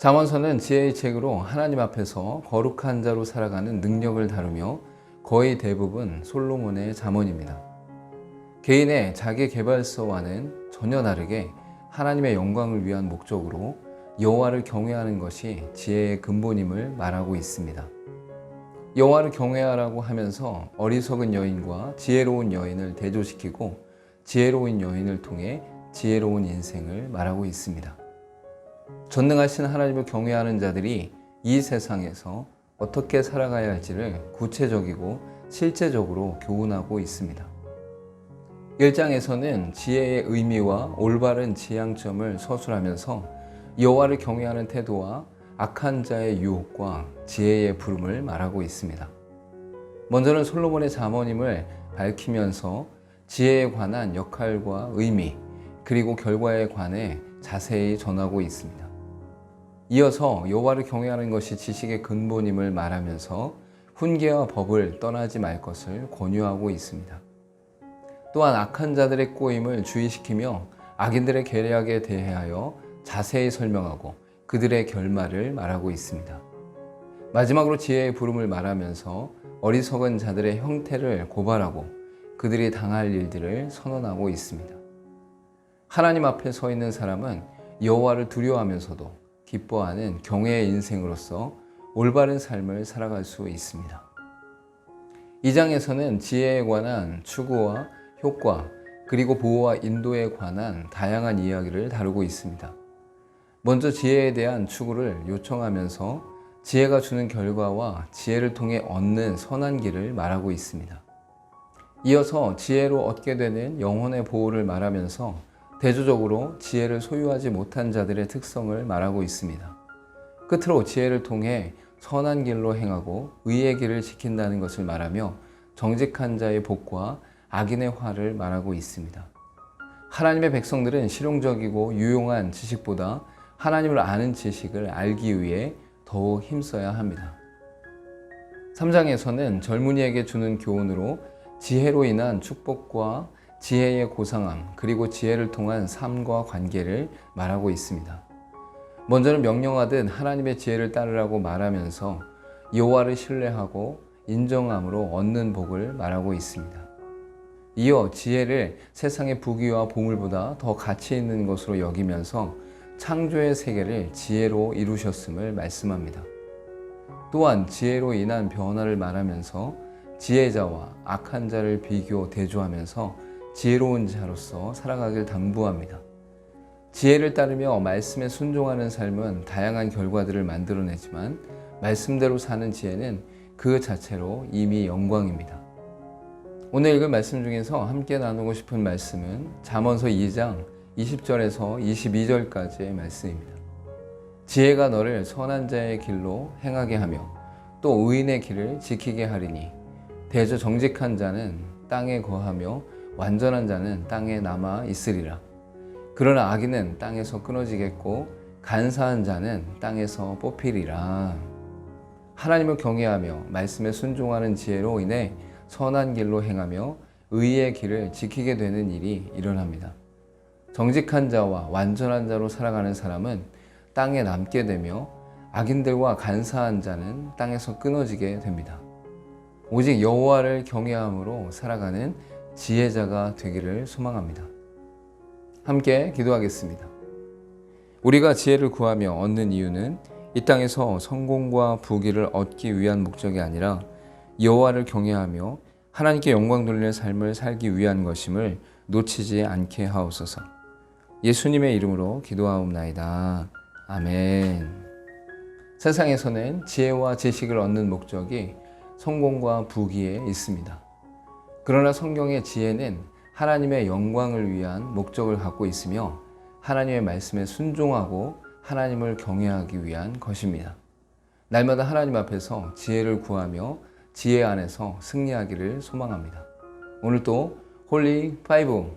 잠언서는 지혜의 책으로 하나님 앞에서 거룩한 자로 살아가는 능력을 다루며 거의 대부분 솔로몬의 잠언입니다. 개인의 자기 개발서와는 전혀 다르게 하나님의 영광을 위한 목적으로 여호와를 경외하는 것이 지혜의 근본임을 말하고 있습니다. 여호와를 경외하라고 하면서 어리석은 여인과 지혜로운 여인을 대조시키고 지혜로운 여인을 통해 지혜로운 인생을 말하고 있습니다. 전능하신 하나님을 경외하는 자들이 이 세상에서 어떻게 살아가야 할지를 구체적이고 실제적으로 교훈하고 있습니다. 1장에서는 지혜의 의미와 올바른 지향점을 서술하면서 여호와를 경외하는 태도와 악한 자의 유혹과 지혜의 부름을 말하고 있습니다. 먼저는 솔로몬의 잠언임을 밝히면서 지혜에 관한 역할과 의미 그리고 결과에 관해 자세히 전하고 있습니다. 이어서 여호와를 경외하는 것이 지식의 근본임을 말하면서 훈계와 법을 떠나지 말 것을 권유하고 있습니다. 또한 악한 자들의 꼬임을 주의시키며 악인들의 계략에 대하여 자세히 설명하고 그들의 결말을 말하고 있습니다. 마지막으로 지혜의 부름을 말하면서 어리석은 자들의 형태를 고발하고 그들이 당할 일들을 선언하고 있습니다. 하나님 앞에 서 있는 사람은 여호와를 두려워하면서도 기뻐하는 경외의 인생으로서 올바른 삶을 살아갈 수 있습니다. 이 장에서는 지혜에 관한 추구와 효과 그리고 보호와 인도에 관한 다양한 이야기를 다루고 있습니다. 먼저 지혜에 대한 추구를 요청하면서 지혜가 주는 결과와 지혜를 통해 얻는 선한 길을 말하고 있습니다. 이어서 지혜로 얻게 되는 영혼의 보호를 말하면서 대조적으로 지혜를 소유하지 못한 자들의 특성을 말하고 있습니다. 끝으로 지혜를 통해 선한 길로 행하고 의의 길을 지킨다는 것을 말하며 정직한 자의 복과 악인의 화를 말하고 있습니다. 하나님의 백성들은 실용적이고 유용한 지식보다 하나님을 아는 지식을 알기 위해 더욱 힘써야 합니다. 3장에서는 젊은이에게 주는 교훈으로 지혜로 인한 축복과 지혜의 고상함, 그리고 지혜를 통한 삶과 관계를 말하고 있습니다. 먼저는 명령하듯 하나님의 지혜를 따르라고 말하면서 여호와를 신뢰하고 인정함으로 얻는 복을 말하고 있습니다. 이어 지혜를 세상의 부귀와 보물보다 더 가치 있는 것으로 여기면서 창조의 세계를 지혜로 이루셨음을 말씀합니다. 또한 지혜로 인한 변화를 말하면서 지혜자와 악한 자를 비교 대조하면서 지혜로운 자로서 살아가길 당부합니다. 지혜를 따르며 말씀에 순종하는 삶은 다양한 결과들을 만들어내지만 말씀대로 사는 지혜는 그 자체로 이미 영광입니다. 오늘 읽은 말씀 중에서 함께 나누고 싶은 말씀은 잠언서 2장 20절에서 22절까지의 말씀입니다. 지혜가 너를 선한 자의 길로 행하게 하며 또 의인의 길을 지키게 하리니 대저 정직한 자는 땅에 거하며 완전한 자는 땅에 남아 있으리라. 그러나 악인은 땅에서 끊어지겠고 간사한 자는 땅에서 뽑히리라. 하나님을 경외하며 말씀에 순종하는 지혜로 인해 선한 길로 행하며 의의 길을 지키게 되는 일이 일어납니다. 정직한 자와 완전한 자로 살아가는 사람은 땅에 남게 되며 악인들과 간사한 자는 땅에서 끊어지게 됩니다. 오직 여호와를 경외함으로 살아가는 지혜자가 되기를 소망합니다. 함께 기도하겠습니다. 우리가 지혜를 구하며 얻는 이유는 이 땅에서 성공과 부귀를 얻기 위한 목적이 아니라 여호와를 경외하며 하나님께 영광 돌리는 삶을 살기 위한 것임을 놓치지 않게 하옵소서. 예수님의 이름으로 기도하옵나이다. 아멘. 세상에서는 지혜와 지식을 얻는 목적이 성공과 부귀에 있습니다. 그러나 성경의 지혜는 하나님의 영광을 위한 목적을 갖고 있으며 하나님의 말씀에 순종하고 하나님을 경외하기 위한 것입니다. 날마다 하나님 앞에서 지혜를 구하며 지혜 안에서 승리하기를 소망합니다. 오늘도 홀리 파이브